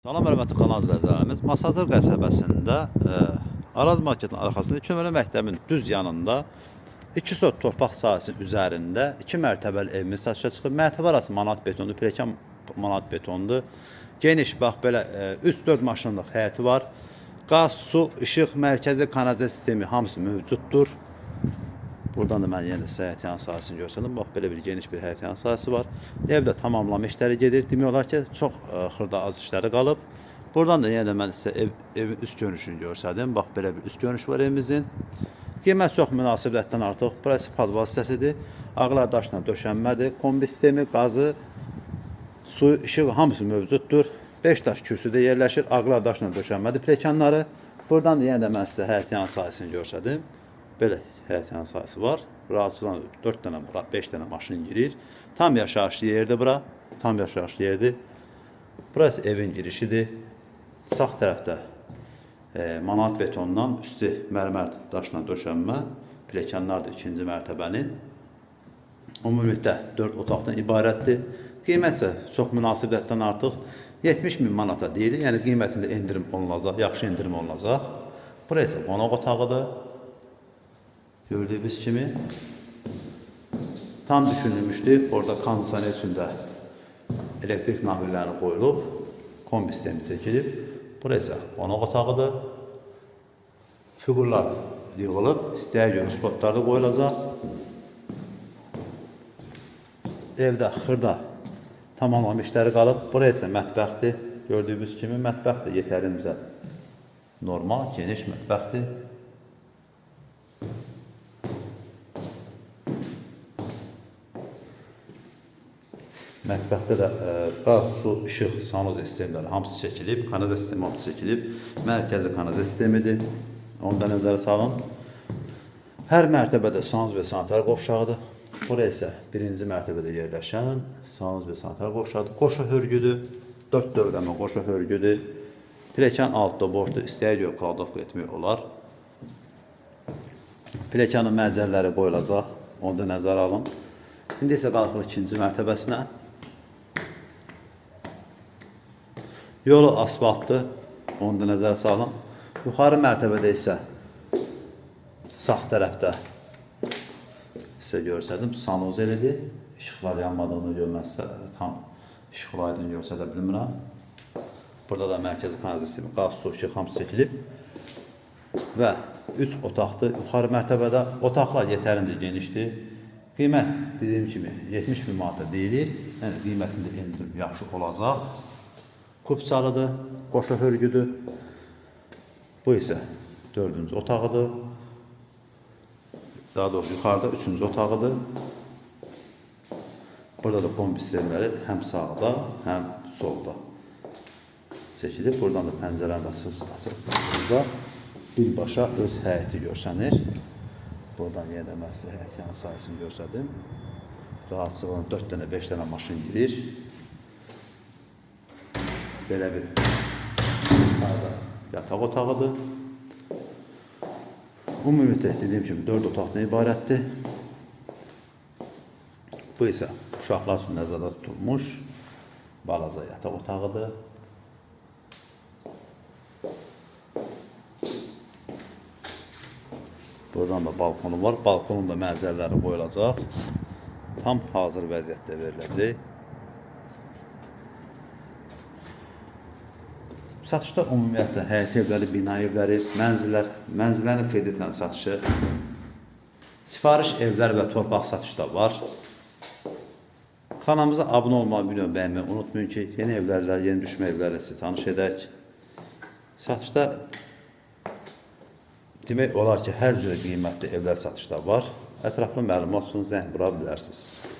Salam hörmətli kanal izləyicilərimiz. Masazır qəsəbəsində e, Araz marketinin arxasında 2 nömrəli məktəbin düz yanında 2 sot torpaq sahəsinin üzərində 2 mərtəbəli evimiz satışa çıxıb. Mərtəbə arası manat betondur, pilləkən manat betondur. Geniş, bax belə e, 3-4 maşınlıq həyəti var. Qaz, su, işıq, mərkəzi kanalizasiya sistemi hamısı mövcuddur. Buradan da mən yenə səhət sahəsini göstərdim. Bax belə bir geniş bir həyət sahəsi var. Evdə tamamlama işləri gedir. Demək olar ki, çox ə, xırda az işləri qalıb. Buradan da yenə də mən sizə ev, evin üst görünüşünü göstərdim. Bax belə bir üst görünüş var evimizin. Qiymət çox münasibətdən artıq. Burası paz vasitəsidir. Ağlar daşla döşənmədir. Kombi sistemi, qazı, su, işıq hamısı mövcuddur. 5 daş kürsüdə yerləşir. Ağlar daşla döşənmədir plekanları. Buradan da yenə də mən sizə həyət yan sahəsini göstərdim. Belə həyət yan sahəsi var. Rahatçılan 4 dənə, 5 dənə maşın girir. Tam yaşayışlı yerdir bura. Tam yaşayışlı yerdir. Burası evin girişidir. Sağ tərəfdə e, manat betondan üstü mərmər daşla döşənmə. Pilləkənlər də ikinci mərtəbənin. Ümumilikdə 4 otaqdan ibarətdir. Qiymət isə çox münasibətdən artıq 70 min manata deyilir. Yəni qiymətində endirim olunacaq, yaxşı endirim olunacaq. Bura isə qonaq otağıdır. Gördüğünüz kimi tam düşünülmüşdü. Orada üçün də elektrik namirləri qoyulub, kombi sistemi çəkilib. Bura isə qonaq otağıdır. Figurlar yığılıb, istəyə görə spotlarda qoyulacaq. Evdə xırda tamamlama işləri qalıb. Bura isə mətbəxdir. Gördüyünüz kimi mətbəx də yetərincə normal, geniş mətbəxdir. Mətbəxdə də ə, qaz, su, işıq, sanuz sistemləri hamısı çəkilib, kanalizasiya sistemi hamısı çəkilib. Mərkəzi kanalizasiya sistemidir. Onu da nəzərə salın. Hər mərtəbədə sanuz və sanitar qovşağıdır. Bura isə birinci mərtəbədə yerləşən sanuz və sanitar qovşağıdır. Qoşa hörgüdür. 4 dövrəmə qoşa hörgüdür. Pilləkən altda boşdur. İstəyə görə kaldovka etmək olar. Pilləkənin məzəlləri qoyulacaq. Onu da nəzərə alın. İndi isə qalxırıq ikinci mərtəbəsinə. Yolu asfaltdır. Onu da nəzərə salın. Yuxarı mərtəbədə isə sağ tərəfdə sizə göstərdim. Sanuzelidir. İşıqlar yanmadığını görməzsə tam işıqlı aydın göstərə bilmirəm. Burada da mərkəzi kanalizasiya qaz, su, işıq hamısı çəkilib. Və 3 otaqdır. Yuxarı mərtəbədə otaqlar yetərincə genişdir. Qiymət dediyim kimi 70 min manata deyilir. Yəni qiymətində endirim yaxşı olacaq. Kupçalıdır, qoşa hörgüdür. Bu isə dördüncü otağıdır. Daha doğrusu yuxarıda üçüncü otağıdır. Burada da kombi sistemləri həm sağda, həm solda çəkilib. Buradan da pəncərəni açıq açıq burada birbaşa öz həyəti görsənir. Buradan yenə də mən sizə həyət yan sahəsini göstərdim. Rahatçılığına 4 dənə, 5 dənə maşın girir. Belə bir yataq otağıdır. Ümumiyyətlə dediyim kimi 4 otaqdan ibarətdir. Bu isə uşaqlar üçün nəzərdə tutulmuş balaca yataq otağıdır. Buradan da balkonu var. Balkonun da mənzərələri qoyulacaq. Tam hazır vəziyyətdə veriləcək. Satışda ümumiyyətlə həyət evləri, bina evləri, mənzillər, mənzillərin kreditlə satışı, sifariş evlər və torpaq satışı da var. Kanalımıza abunə olmağı, bilmən, bəyənməyi unutmayın ki, yeni evlərlə, yeni düşmə evlərlə sizi tanış edək. Satışda demək olar ki, hər cür qiymətli evlər satışda var. Ətraflı məlumat üçün zəng vura bilərsiniz.